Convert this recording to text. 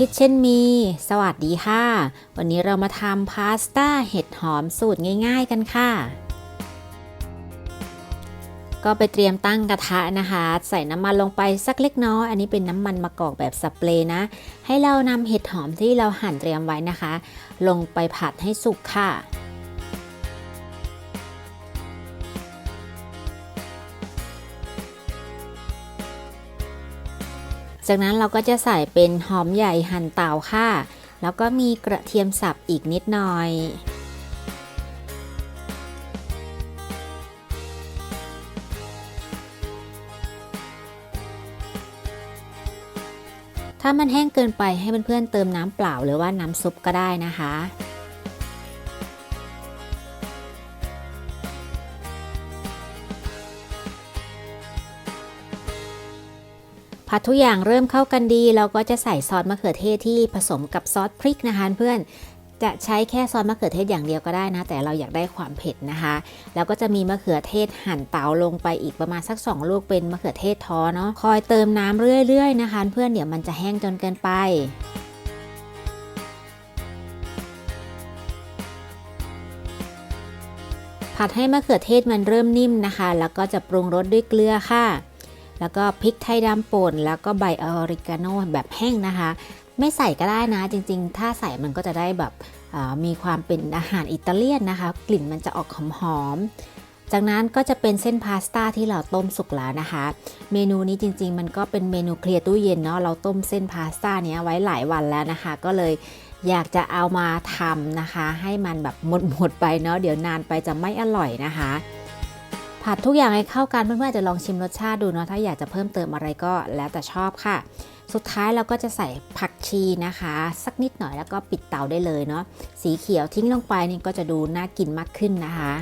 คิดเช่นมี สวัสดีค่ะ วันนี้เรามาทำพาสต้าเห็ดหอมสูตรง่าย ๆ กันค่ะ ก็ไปเตรียมตั้งกระทะนะคะ ใส่น้ำมันลงไปสักเล็กน้อย อันนี้เป็นน้ำมันมะกอกแบบสเปรย์นะ ให้เรานำเห็ดหอมที่เราหั่นเตรียมไว้นะคะ ลงไปผัดให้สุกค่ะ จากนั้นเราก็จะใส่เป็นหอมใหญ่หั่นเต่าค่ะ แล้วก็มีกระเทียมสับอีกนิดหน่อยถ้ามันแห้งเกินไปให้เพื่อนๆเติมน้ำเปล่าหรือว่าน้ำซุปก็ได้นะคะ ผัดทุกอย่างเริ่มเข้ากันดี เราก็จะใส่ซอสมะเขือเทศที่ผสมกับซอสพริกนะคะเพื่อนจะใช้แค่ซอสมะเขือเทศอย่างเดียวก็ได้นะ แต่เราอยากได้ความเผ็ดนะคะ แล้วก็จะมีมะเขือเทศหั่นเตาลงไปอีกประมาณสัก 2 ลูกเป็นมะเขือเทศท้อเนาะคอยเติมน้ำเรื่อยๆนะคะ เพื่อนเดี๋ยวมันจะแห้งจนเกินไปผัดให้มะเขือเทศมันเริ่มนิ่มนะคะ แล้วก็จะปรุงรสด้วยเกลือค่ะ แล้วก็พริกไทยดำป่น แล้วก็ใบออริกาโนแบบแห้งนะคะ ไม่ใส่ก็ได้นะ จริงๆ ถ้าใส่มันก็จะได้แบบมีความเป็นอาหารอิตาเลียนนะคะ กลิ่นมันจะออกหอมๆจากนั้นก็จะเป็นเส้นพาสต้าที่เราต้มสุกแล้วนะคะ เมนูนี้จริงๆ มันก็เป็นเมนูเคลียร์ตู้เย็นเนาะเราต้มเส้นพาสต้าเนี้ยไว้หลายวันแล้วนะคะ ก็เลยอยากจะเอามาทำนะคะ ให้มันแบบหมดๆไปเนาะเดี๋ยวนานไปจะไม่อร่อยนะคะ ผัดทุกอย่างให้เข้ากันเพื่อนๆอาจจะลองชิมรสชาติดูเนาะถ้าอยากจะเพิ่มเติมอะไรก็แล้วแต่ชอบค่ะ สุดท้ายเราก็จะใส่ผักชีนะคะ สักนิดหน่อยแล้วก็ปิดเตาได้เลยเนาะสีเขียวทิ้งลงไปนี่ก็จะดูน่ากินมากขึ้นนะคะ